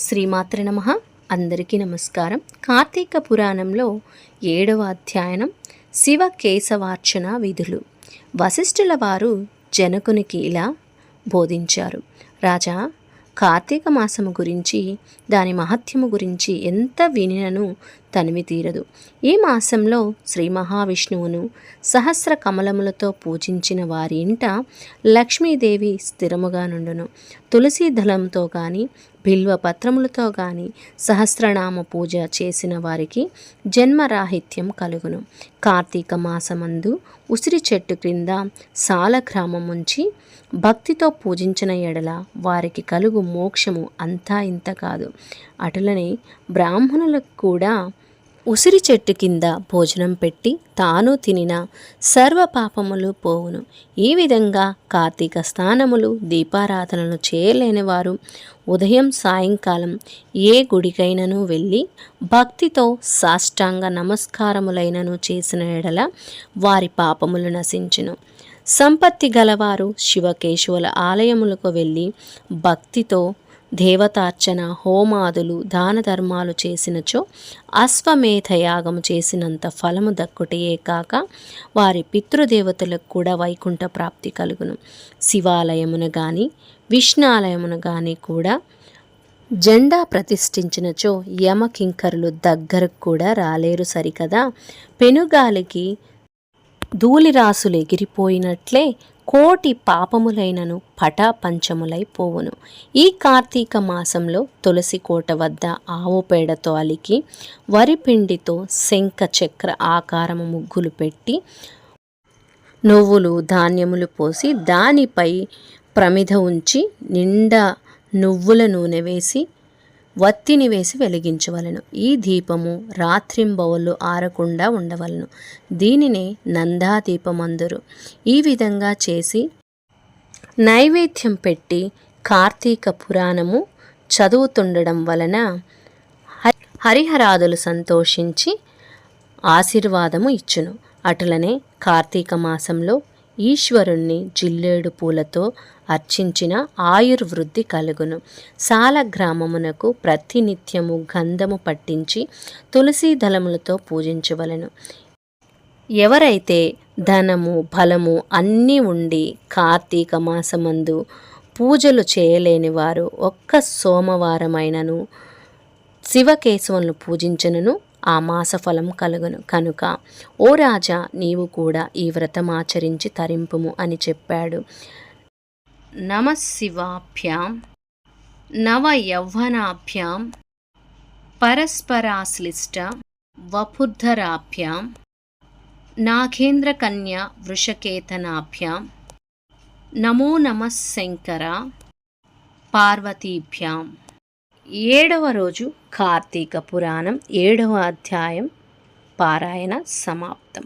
శ్రీమాత్ర నమ. అందరికీ నమస్కారం. కార్తీక పురాణంలో ఏడవ అధ్యయనం శివ కేశవార్చన విధులు. వశిష్ఠుల వారు జనకునికి ఇలా బోధించారు. రాజా కార్తీక మాసము గురించి దాని మహత్యము గురించి ఎంత వినినను తనివి తీరదు. ఈ మాసంలో శ్రీ మహావిష్ణువును సహస్ర కమలములతో పూజించిన వారి ఇంట లక్ష్మీదేవి స్థిరముగా నుండును. తులసి దళంతో కానీ బిల్వ పత్రములతో కానీ సహస్రనామ పూజ చేసిన వారికి జన్మరాహిత్యం కలుగును. కార్తీక మాసమందు ఉసిరి చెట్టు క్రింద సాలగ్రామముంచి భక్తితో పూజించిన ఎడల వారికి కలుగు మోక్షము అంతా ఇంత కాదు. అటులనే బ్రాహ్మణులకు కూడా ఉసిరి చెట్టు కింద భోజనం పెట్టి తాను తినిన సర్వ పాపములు పోవును. ఈ విధంగా కార్తీక స్నానములు దీపారాధనలు చేయలేని వారు ఉదయం సాయంకాలం ఏ గుడికైనను వెళ్ళి భక్తితో సాష్టాంగ నమస్కారములైనను చేసిన ఎడల వారి పాపములు నశించును. సంపత్తి గలవారు శివకేశవుల ఆలయములకు వెళ్ళి భక్తితో దేవతార్చన హోమాదులు దాన ధర్మాలు చేసినచో అశ్వమేధయాగము చేసినంత ఫలము దక్కుటయే కాక వారి పితృదేవతలకు కూడా వైకుంఠ ప్రాప్తి కలుగును. శివాలయమున గాని విష్ణాలయమున గాని కూడా జెండా ప్రతిష్ఠించినచో యమకింకరులు దగ్గరకు కూడా రాలేరు సరికదా? పెనుగాలికి ధూళిరాసులు ఎగిరిపోయినట్లే కోటి పాపములైనను పటాపంచములై పోవును ఈ కార్తీక మాసంలో తులసి కోట వద్ద ఆవు పేడతో అలికి వరిపిండితో శంఖ చక్ర ఆకారము ముగ్గులు పెట్టి నువ్వులు ధాన్యములు పోసి దానిపై ప్రమిద ఉంచి నిండా నువ్వుల నూనె వేసి వత్తిని వేసి వెలిగించవలను. ఈ దీపము రాత్రింబవళ్ళు ఆరకుండా ఉండవలను. దీనినే నందాదీపమందురు. ఈ విధంగా చేసి నైవేద్యం పెట్టి కార్తీక పురాణము చదువుతుండడం వలన హరిహరాదులు సంతోషించి ఆశీర్వాదము ఇచ్చును. అటులనే కార్తీక మాసంలో ఈశ్వరుణ్ణి జిల్లేడు పూలతో అర్చించిన ఆయుర్వృద్ధి కలుగును. సాల గ్రామమునకు ప్రతినిత్యము గంధము పట్టించి తులసీ దళములతో పూజించవలెను. ఎవరైతే ధనము బలము అన్నీ ఉండి కార్తీక మాసమందు పూజలు చేయలేని వారు ఒక్క సోమవారమైనను శివకేశవులను పూజించనును. ఆ మాసఫలం కలుగును. కనుక ఓ రాజా నీవు కూడా ఈ వ్రతం ఆచరించి తరింపుము అని చెప్పాడు. నమశివాభ్యాం నవయౌవనాభ్యాం నవ పరస్పరాశ్లిష్ట వపుర్ధరాభ్యాం. నాగేంద్రకన్యా వృషకేతనాభ్యాం. నమో నమ శంకర పార్వతీభ్యాం. ఏడవ రోజు కార్తీక పురాణం ఏడవ అధ్యాయం పారాయణ సమాప్తం.